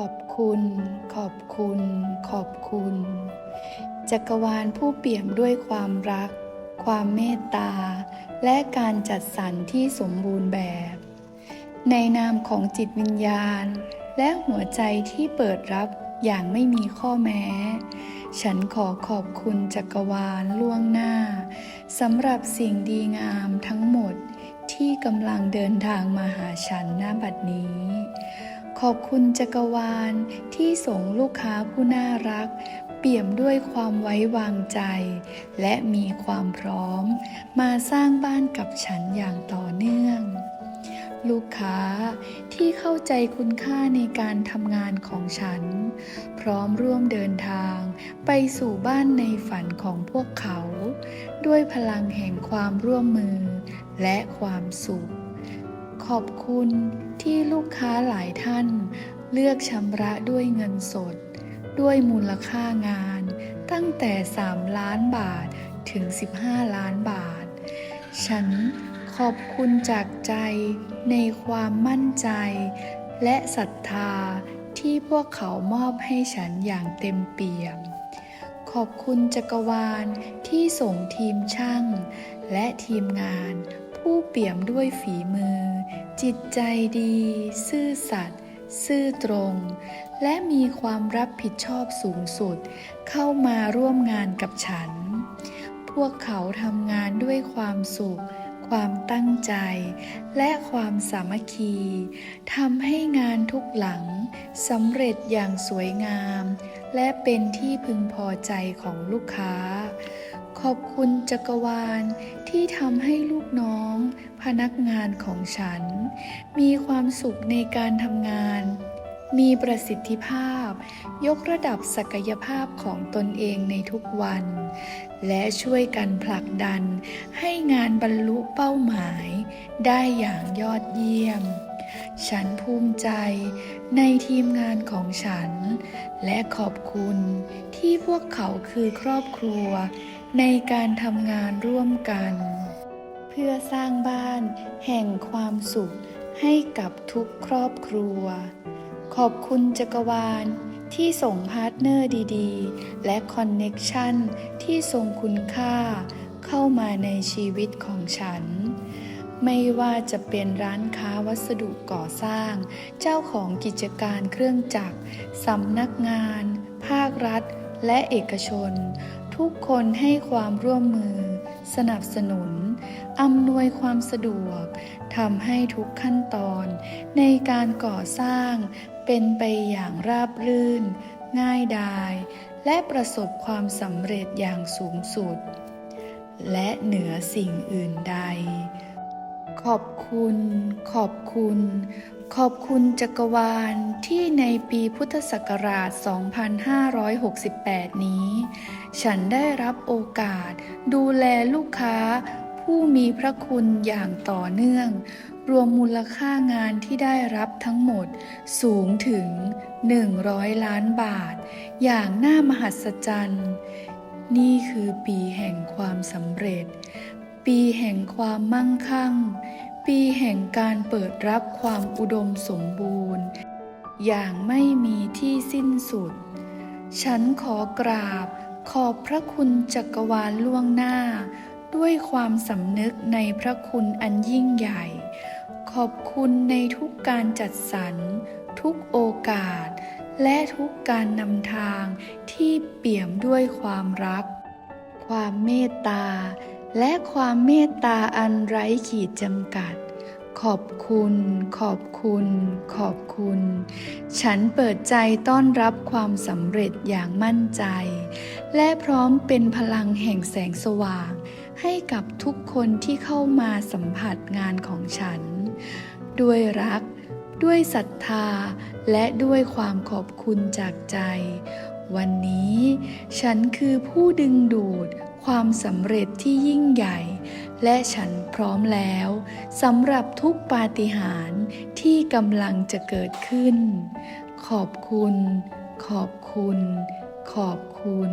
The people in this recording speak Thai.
ขอบคุณ ขอบคุณ ขอบคุณ จักรวาลผู้เปี่ยมด้วยความรัก ความเมตตา และการจัดสรรที่สมบูรณ์แบบ ในนามของจิตวิญญาณ และหัวใจที่เปิดรับอย่างไม่มีข้อแม้ ฉันขอขอบคุณจักรวาลล่วงหน้าสำหรับสิ่งดีงามทั้งหมดที่กำลังเดินทางมาหาฉันณบัดนี้ ขอบคุณจักรวาลที่ส่งลูกค้าผู้น่ารัก เปี่ยมด้วยความไว้วางใจ และมีความพร้อม มาสร้างบ้านกับฉันอย่างต่อเนื่อง ลูกค้าที่เข้าใจคุณค่าในการทำงานของฉัน พร้อมร่วมเดินทาง ไปสู่บ้านในฝันของพวกเขา ด้วยพลังแห่งความร่วมมือและความสุข ขอบคุณที่ลูกค้าหลายท่าน เลือกชำระด้วยเงินสด ด้วยมูลค่างาน ตั้งแต่ 3 ล้านบาทถึง 15 ล้านบาท ฉันขอบคุณจากใจในความมั่นใจ และศรัทธาที่พวกเขามอบให้ฉันอย่างเต็มเปี่ยม ขอบคุณจักรวาลที่ส่งทีมช่าง และทีมงาน ผู้เปี่ยมด้วยฝีมือ จิตใจดี ซื่อสัตย์ซื่อตรง และมีความรับผิดชอบสูงสุด เข้ามาร่วมงานกับฉัน พวกเขาทำงานด้วยความสุข ความตั้งใจ และความสามัคคีทำให้งานทุกหลังสำเร็จอย่างสวยงาม และเป็นที่พึงพอใจของลูกค้า ขอบคุณจักรวาลที่ทำให้ลูกน้อง พนักงานของฉัน มีความสุขในการทำงาน มีประสิทธิภาพ ยกระดับศักยภาพของตนเองในทุกวัน และช่วยกันผลักดันให้งานบรรลุเป้าหมาย ได้อย่างยอดเยี่ยม ฉันภูมิใจในทีมงานของฉัน และขอบคุณที่พวกเขาคือครอบครัว ในการทำงานร่วมกัน เพื่อสร้างบ้านแห่งความสุขให้กับทุกครอบครัว ขอบคุณจักรวาลที่ส่งพาร์ทเนอร์ดีๆ และคอนเน็กชันที่ทรงคุณค่า เข้ามาในชีวิตของฉัน ไม่ว่าจะเป็นร้านค้าวัสดุก่อสร้าง เจ้าของกิจการเครื่องจักรสำนักงาน ภาครัฐ และเอกชน ทุกคนให้ความร่วมมือ สนับสนุน อำนวยความสะดวก ทำให้ทุกขั้นตอน ในการก่อสร้างเป็นไปอย่างราบรื่น ง่ายดาย และประสบความสำเร็จอย่างสูงสุด และเหนือสิ่งอื่นใด ขอบคุณ ขอบคุณขอบคุณจักรวาลที่ในปีพุทธศักราช 2568 นี้ ฉันได้รับโอกาสดูแลลูกค้า ผู้มีพระคุณอย่างต่อเนื่อง รวมมูลค่างานที่ได้รับทั้งหมดสูงถึง 100 ล้านบาท อย่างน่ามหัศจรรย์ นี่คือปีแห่งความสำเร็จ ปีแห่งความมั่งคั่ง ปีแห่งการเปิดรับความอุดมสมบูรณ์ อย่างไม่มีที่สิ้นสุด ฉันขอกราบขอบพระคุณจักรวาลล่วงหน้า ด้วยความสำนึกในพระคุณอันยิ่งใหญ่ ขอบคุณในทุกการจัดสรร ทุกโอกาส และทุกการนำทางที่เปี่ยมด้วยความรัก ความเมตตา และความเมตตาอันไร้ขีดจำกัด ขอบคุณ ขอบคุณ ขอบคุณ ฉันเปิดใจต้อนรับความสำเร็จอย่างมั่นใจ และพร้อมเป็นพลังแห่งแสงสว่าง ให้กับทุกคนที่เข้ามาสัมผัสงานของฉัน ด้วยรัก ด้วยศรัทธา และด้วยความขอบคุณจากใจ วันนี้ ฉันคือผู้ดึงดูด ความสำเร็จที่ยิ่งใหญ่ และฉันพร้อมแล้วสำหรับทุกปาฏิหาริย์ที่กำลังจะเกิดขึ้น ขอบคุณ ขอบคุณ ขอบคุณ